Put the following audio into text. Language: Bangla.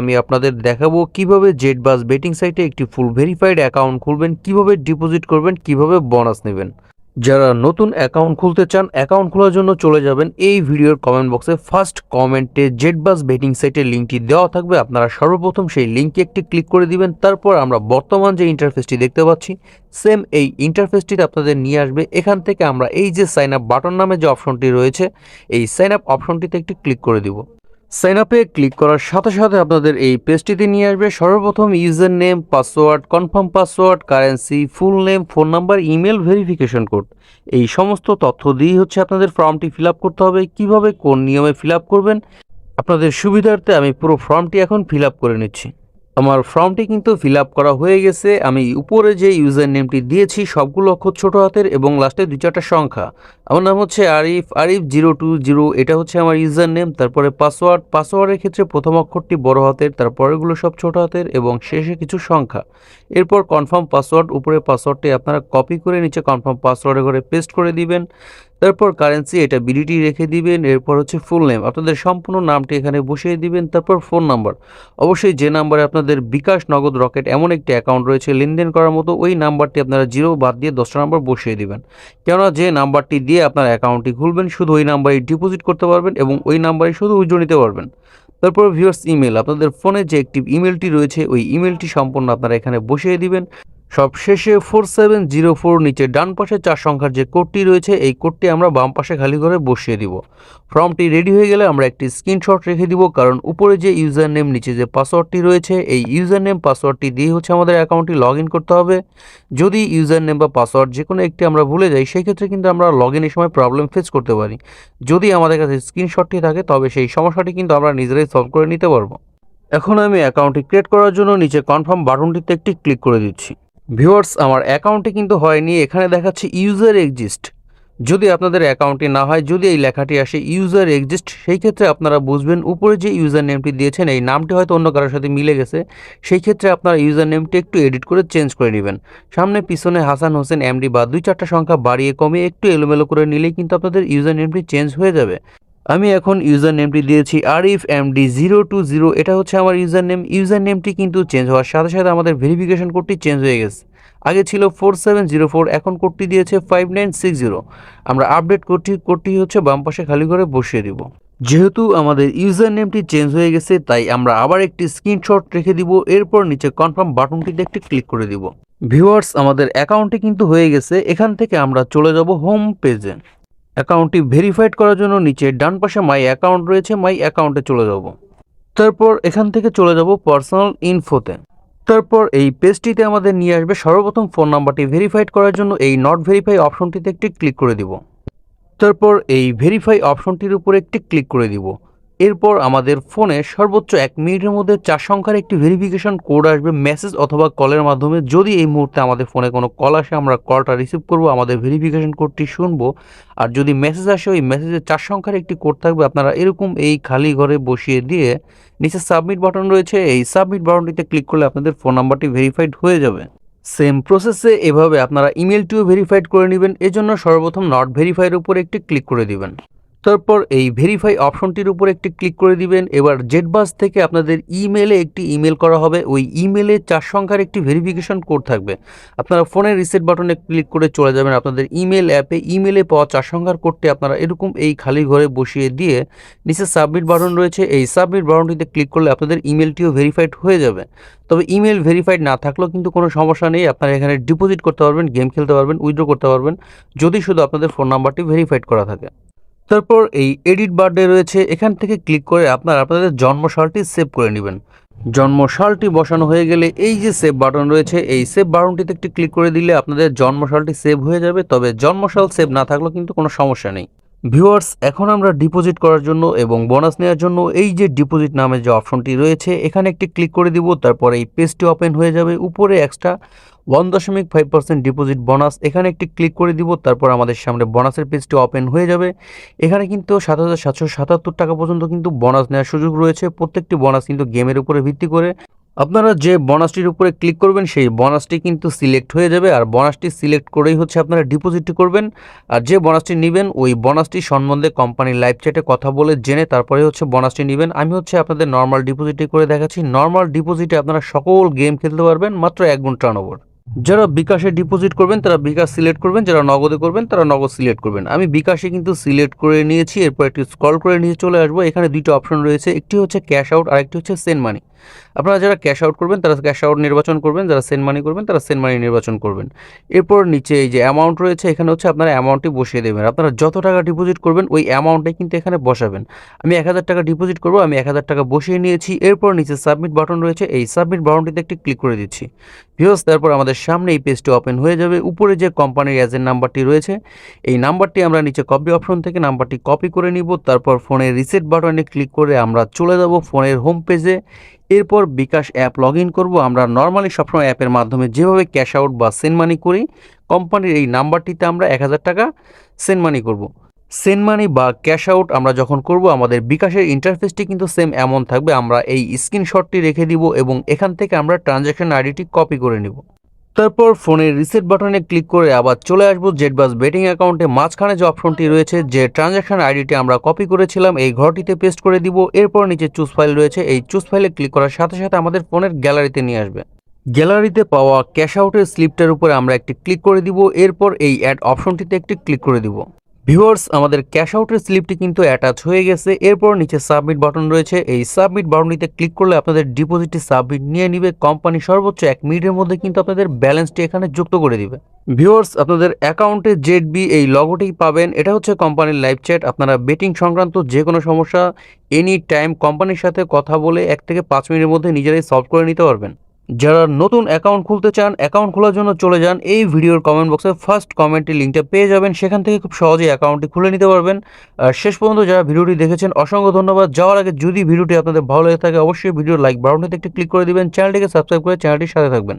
আমি আপনাদের দেখাবো কীভাবে জেট বাস বেটিং সাইটে একটি ফুল ভেরিফাইড অ্যাকাউন্ট খুলবেন, কীভাবে ডিপোজিট করবেন, কীভাবে বোনাস নেবেন। যারা নতুন অ্যাকাউন্ট খুলতে চান অ্যাকাউন্ট খোলার জন্য চলে যাবেন এই ভিডিওর কমেন্ট বক্সে ফার্স্ট কমেন্টে জেট বাস বেটিং সাইটের লিঙ্কটি দেওয়া থাকবে, আপনারা সর্বপ্রথম সেই লিঙ্কে একটি ক্লিক করে দিবেন, তারপর আমরা বর্তমান যে ইন্টারফেসটি দেখতে পাচ্ছি সেম এই ইন্টারফেসটিতে আপনাদের নিয়ে আসবে। এখান থেকে আমরা এই যে সাইন আপ বাটন নামে যে অপশনটি রয়েছে, এই সাইন আপ অপশনটিতে একটি ক্লিক করে দিব। সাইন আপে ক্লিক করার সাথে সাথে আপনাদের এই পেজটিতে নিয়ে আসবে সর্বপ্রথম user name password confirm password currency full name phone number email verification code এই সমস্ত তথ্য দিয়েই হচ্ছে আপনাদের ফর্মটি ফিল করতে হবে। কীভাবে কোন নিয়মে ফিল করবেন? আপনাদের সুবিধার্থে আমি পুরো ফর্মটি এখন ফিল করে নিচ্ছি। আমার ফর্মটি কিন্তু ফিল করা হয়ে গেছে। আমি উপরে যে ইউজার নেমটি দিয়েছি, সবগুলো অক্ষর ছোট হাতের এবং লাস্টে দুই চারটা সংখ্যা। আমার নাম হচ্ছে Arif Arif zero two zero এটা হচ্ছে আমার ইউজার নেম তারপরে পাসওয়ার্ড। পাসওয়ার্ডের ক্ষেত্রে প্রথম অক্ষরটি বড় হাতের তারপরেগুলো সব ছোট হাতের এবং শেষে কিছু সংখ্যা। এরপর কনফার্ম পাসওয়ার্ড উপরে পাসওয়ার্ডটি আপনারা কপি করে নিচে কনফার্ম পাসওয়ার্ডে করে পেস্ট করে দিবেন। তারপর কারেন্সি এটা বিডিটি রেখে দিবেন, এরপর হচ্ছে ফুল নেম আপনাদের সম্পূর্ণ নামটি এখানে বসিয়ে দিবেন, তারপর ফোন নাম্বার অবশ্যই যে নাম্বারে আপনাদের বিকাশ নগদ রকেট এমন একটি অ্যাকাউন্ট রয়েছে লেনদেন করার মতো, ওই নাম্বারটি আপনারা জিরো বাদ দিয়ে দশটা নাম্বার বসিয়ে দিবেন। কেননা যে নাম্বারটি দিয়ে আপনার অ্যাকাউন্টটি খুলবেন, শুধু ওই নাম্বারে ডিপোজিট করতে পারবেন এবং ওই নাম্বারে শুধু উইথড্র নিতে পারবেন। তারপর ভিউয়ার্স ইমেল আপনাদের ফোনে যে একটি ইমেলটি রয়েছে, ওই ইমেলটি সম্পূর্ণ আপনারা এখানে বসিয়ে দিবেন। সব শেষে ফোর সেভেন জিরো ফোর নিচে ডান পাশে চার সংখ্যার যে কোডটি রয়েছে, এই কোডটি আমরা বাম পাশে খালি করে বসিয়ে দিব। ফর্মটি রেডি হয়ে গেলে আমরা একটি স্ক্রিনশট রেখে দিব, কারণ উপরে যে ইউজার নেম নিচে যে পাসওয়ার্ডটি রয়েছে, এই ইউজার নেম পাসওয়ার্ডটি দিয়ে হচ্ছে আমাদের অ্যাকাউন্টটি লগ করতে হবে। যদি ইউজার নেম বা পাসওয়ার্ড যে কোনো একটি আমরা ভুলে যাই, সেই ক্ষেত্রে কিন্তু আমরা লগ ইনের সময় প্রবলেম ফেস করতে পারি। যদি আমাদের কাছে স্ক্রিনশটটি থাকে, তবে সেই সমস্যাটি কিন্তু আমরা নিজেরাই সলভ করে নিতে পারব। এখন আমি অ্যাকাউন্টটি ক্রিয়েট করার জন্য নিচে কনফার্ম বাটনটিতে একটি ক্লিক করে দিচ্ছি। ভিউয়ার্স, আমার অ্যাকাউন্টে কিন্তু হয়নি, এখানে দেখাচ্ছে ইউজার এক্সিস্ট যদি আপনাদের অ্যাকাউন্টে না হয়, যদি এই লেখাটি আসে ইউজার এক্সিস্ট সেই ক্ষেত্রে আপনারা বুঝবেন উপরে যে ইউজার নেমটি দিয়েছেন, এই নামটি হয়তো অন্য কারোর সাথে মিলে গেছে, সেই ক্ষেত্রে আপনারা ইউজার নেমটি একটু এডিট করে চেঞ্জ করে নেবেন। সামনে পিছনে হাসান হোসেন এমডি বা দুই চারটা সংখ্যা বাড়িয়ে কমিয়ে একটু এলোমেলো করে নিলেই কিন্তু আপনাদের ইউজার নেমটি চেঞ্জ হয়ে যাবে। আমি এখন ইউজার নেমটি দিয়েছি Arif MD zero two zero. এটা হচ্ছে আমার ইউজার নেম ইউজার নেমটি কিন্তু চেঞ্জ হওয়ার সাথে সাথে আমাদের ভেরিফিকেশন কোডটি চেঞ্জ হয়ে গেছে। আগে ছিল ফোর সেভেন জিরো ফোর, এখন কোডটি দিয়েছে ফাইভ নাইন সিক্স জিরো। আমরা আপডেট কোডটি কোডটি হচ্ছে বাম পাশে খালি করে বসিয়ে দিব। যেহেতু আমাদের ইউজার নেমটি চেঞ্জ হয়ে গেছে, তাই আমরা আবার একটি স্ক্রিনশট রেখে দিব। এরপর নিচে কনফার্ম বাটনটিতে একটি ক্লিক করে দিব। ভিউয়ার্স, আমাদের অ্যাকাউন্টটি কিন্তু হয়ে গেছে। এখান থেকে আমরা চলে যাব হোম পেজে। অ্যাকাউন্টটি ভেরিফাইড করার জন্য নিচে ডান পাশে মাই অ্যাকাউন্ট রয়েছে, মাই অ্যাকাউন্টে চলে যাব। তারপর এখান থেকে চলে যাব পার্সোনাল ইনফোতে। তারপর এই পেজটিতে আমাদের নিয়ে আসবে সর্বপ্রথম ফোন নাম্বারটি ভেরিফাইড করার জন্য এই নট ভেরিফাই অপশনটিতে একটি ক্লিক করে দিব। তারপর এই ভেরিফাই অপশনটির উপর একটি ক্লিক করে দিব। এরপর আমাদের ফোনে সর্বোচ্চ এক মিনিটের মধ্যে চার সংখ্যার একটি ভেরিফিকেশন কোড আসবে মেসেজ অথবা কলের মাধ্যমে। যদি এই মুহূর্তে আমাদের ফোনে কোনো কল আসে, আমরা কলটা রিসিভ করব, আমাদের ভেরিফিকেশন কোডটি শুনব। আর যদি মেসেজ আসে, ওই মেসেজে চার সংখ্যার একটি কোড থাকবে। আপনারা এরকম এই খালি ঘরে বসিয়ে দিয়ে নিচে সাবমিট বাটন রয়েছে। এই সাবমিট বাটনটিতে ক্লিক করলে আপনাদের ফোন নাম্বারটি ভেরিফাইড হয়ে যাবে। সেম প্রসেসে এভাবে আপনারা ইমেলটিও ভেরিফাইড করে নেবেন। এজন্য সর্বপ্রথম নট ভেরিফাইয়ের উপর একটি ক্লিক করে দিবেন। তারপর এই ভেরিফাই অপশনটির উপর একটি ক্লিক করে দিবেন। এবার জেটবাস থেকে আপনাদের ইমেলে একটি ইমেল করা হবে। ওই ইমেলে চার সংখ্যার একটি ভেরিফিকেশন কোড থাকবে। আপনারা ফোনের রিসেট বাটনে ক্লিক করে চলে যাবেন আপনাদের ইমেল অ্যাপে ইমেলে পাওয়া চার সংখ্যার কোডটি আপনারা এরকম এই খালি ঘরে বসিয়ে দিয়ে নিচে সাবমিট বাটন রয়েছে। এই সাবমিট বাটনটিতে ক্লিক করলে আপনাদের ইমেলটিও ভেরিফাইড হয়ে যাবে। তবে ইমেল ভেরিফাইড না থাকলেও কিন্তু কোনো সমস্যা নেই। আপনারা এখানে ডিপোজিট করতে পারবেন গেম খেলতে পারবেন উইথড্র করতে পারবেন। যদি শুধু আপনাদের ফোন নাম্বারটি ভেরিফাইড করা থাকে। তারপর এই এডিট বার্থডে রয়েছে, এখান থেকে ক্লিক করে আপনারা আপনাদের জন্মসালটি সেভ করে নেবেন। জন্মসালটি বসানো হয়ে গেলে এই যে সেভ বাটন রয়েছে, এই সেভ বাটনটিতে একটি ক্লিক করে দিলে আপনাদের জন্মসালটি সেভ হয়ে যাবে, তবে জন্মসাল সেভ না থাকলেও কিন্তু কোনো সমস্যা নেই। ভিউয়ার্স, এখন আমরা ডিপোজিট করার জন্য এবং বোনাস নেওয়ার জন্য এই যে ডিপোজিট নামের যে অপশনটি রয়েছে, এখানে একটি ক্লিক করে দিব, তারপর এই পেজটি ওপেন হয়ে যাবে। উপরে এক্সট্রা ওয়ান দশমিক ফাইভ পার্সেন্ট ডিপোজিট বোনাস, এখানে একটি ক্লিক করে দিব, তারপর আমাদের সামনে বোনাসের পেজটি ওপেন হয়ে যাবে। এখানে কিন্তু সাত হাজার সাতশো সাতাত্তর টাকা পর্যন্ত কিন্তু বোনাস নেওয়ার সুযোগ রয়েছে। প্রত্যেকটি বোনাস কিন্তু গেমের উপরে ভিত্তি করে আপনারা যে বোনাসটির উপরে ক্লিক করবেন, সেই বোনাসটি কিন্তু সিলেক্ট হয়ে যাবে। আর বোনাসটি সিলেক্ট করেই হচ্ছে আপনারা ডিপোজিটটি করবেন। আর যে বোনাসটি নেবেন, ওই বোনাসটি সম্বন্ধে কোম্পানির লাইভ চ্যাটে কথা বলে জেনে তারপরে হচ্ছে বোনাসটি নেবেন। আমি হচ্ছে আপনাদের নর্মাল ডিপোজিটটি করে দেখাচ্ছি। নর্মাল ডিপোজিটে আপনারা সকল গেম খেলতে পারবেন, মাত্র এক গুণ টার্নওভার যারা বিকাশে ডিপোজিট করবেন, তারা বিকাশ সিলেক্ট করবেন, যারা নগদে করবেন, তারা নগদ সিলেক্ট করবেন। আমি বিকাশে কিন্তু সিলেক্ট করে নিয়েছি, এরপর একটি স্ক্রল করে নিয়ে চলে আসব। এখানে দুইটা অপশন রয়েছে, একটি হচ্ছে ক্যাশ আউট আর একটি হচ্ছে সেন্ড মানি আপনারা যারা ক্যাশ আউট করবেন, তারা ক্যাশ আউট নির্বাচন করবেন, যারা সেন্ড মানি করবেন, তারা সেন্ড মানি নির্বাচন করবেন। এরপর নিচে এই যে অ্যামাউন্ট রয়েছে, এখানে হচ্ছে আপনারা অ্যামাউন্টটি বসিয়ে দেবেন। আপনারা যত টাকা ডিপোজিট করবেন, ওই অ্যামাউন্টটাই কিন্তু এখানে বসাবেন। আমি এক হাজার টাকা ডিপোজিট করব, আমি এক হাজার টাকা বসিয়ে নিয়েছি। এরপর নিচে সাবমিট বাটন রয়েছে, এই সাবমিট বাটনটিতে একটি ক্লিক করে দিচ্ছি। ভিউস তারপর আমাদের সামনে এই পেজটি ওপেন হয়ে যাবে। উপরে যে কোম্পানির এজেন্ট নাম্বারটি রয়েছে, এই নাম্বারটি আমরা নিচে কপি অপশন থেকে নাম্বারটি কপি করে নিব। তারপর ফোনের রিসেট বাটনে ক্লিক করে আমরা চলে যাব ফোনের হোম পেজে এরপর বিকাশ অ্যাপ লগ ইন করব। আমরা নর্মালি সবসময় অ্যাপের মাধ্যমে যেভাবে ক্যাশ আউট বা সেন্ড মানি করি কোম্পানির এই নাম্বারটিতে আমরা এক হাজার টাকা সেন্ড মানি করব। সেন্ড মানি বা ক্যাশ আউট আমরা যখন করব, আমাদের বিকাশের ইন্টারফেসটি কিন্তু সেম এমন থাকবে। আমরা এই স্ক্রিনশটটি রেখে দিব এবং এখান থেকে আমরা ট্রানজ্যাকশন আইডিটি কপি করে নিব। তারপর ফোনের রিসেট বাটনে ক্লিক করে আবার চলে আসব জেটবাস বেটিং অ্যাকাউন্টে মাঝখানে যে অপশনটি রয়েছে, যে ট্রানজ্যাকশন আইডিটি আমরা কপি করেছিলাম, এই ঘরটিতে পেস্ট করে দিব। এরপর নিচে চুজ ফাইল রয়েছে, এই চুজ ফাইলে ক্লিক করার সাথে সাথে আমাদের ফোনের গ্যালারিতে নিয়ে আসবে। গ্যালারিতে পাওয়া ক্যাশ আউটের স্লিপটার উপরে আমরা একটি ক্লিক করে দিব। এরপর এই অ্যাড অপশনটিতে একটি ক্লিক করে দিব। ভিউয়ার্স, আমাদের ক্যাশ আউটের স্লিপটি কিন্তু অ্যাটাচ হয়ে গেছে। এরপর নিচে সাবমিট বাটন রয়েছে। এই সাবমিট বাটনটিতে ক্লিক করলে আপনাদের ডিপোজিটটি সাবমিট নিয়ে নিবে। কোম্পানি সর্বোচ্চ এক মিনিটের মধ্যে কিন্তু আপনাদের ব্যালেন্সটি এখানে যুক্ত করে দিবে। ভিউয়ার্স, আপনাদের অ্যাকাউন্টে জেড বি এই লগোটি পাবেন। এটা হচ্ছে কোম্পানির লাইভ চ্যাট। আপনারা বেটিং সংক্রান্ত যে কোনো সমস্যা, এনি টাইম কোম্পানির সাথে কথা বলে এক থেকে পাঁচ মিনিটের মধ্যে নিজেরাই সলভ করে নিতে পারবেন। যারা নতুন অ্যাকাউন্ট খুলতে চান অ্যাকাউন্ট খোলার জন্য চলে যান, এই ভিডিওর কমেন্ট বক্সে ফার্স্ট কমেন্টের লিঙ্কটা পেয়ে যাবেন। সেখান থেকে খুব সহজেই অ্যাকাউন্টটি খুলে নিতে পারবেন। আর শেষ পর্যন্ত যারা ভিডিওটি দেখেছেন, অসংখ্য ধন্যবাদ। যাওয়ার আগে যদি ভিডিওটি আপনাদের ভালো লেগে থাকে, অবশ্যই ভিডিও লাইক বাটনটিতে একটি ক্লিক করে দিবেন। চ্যানেলটিকে সাবস্ক্রাইব করে চ্যানেলটির সাথে থাকবেন।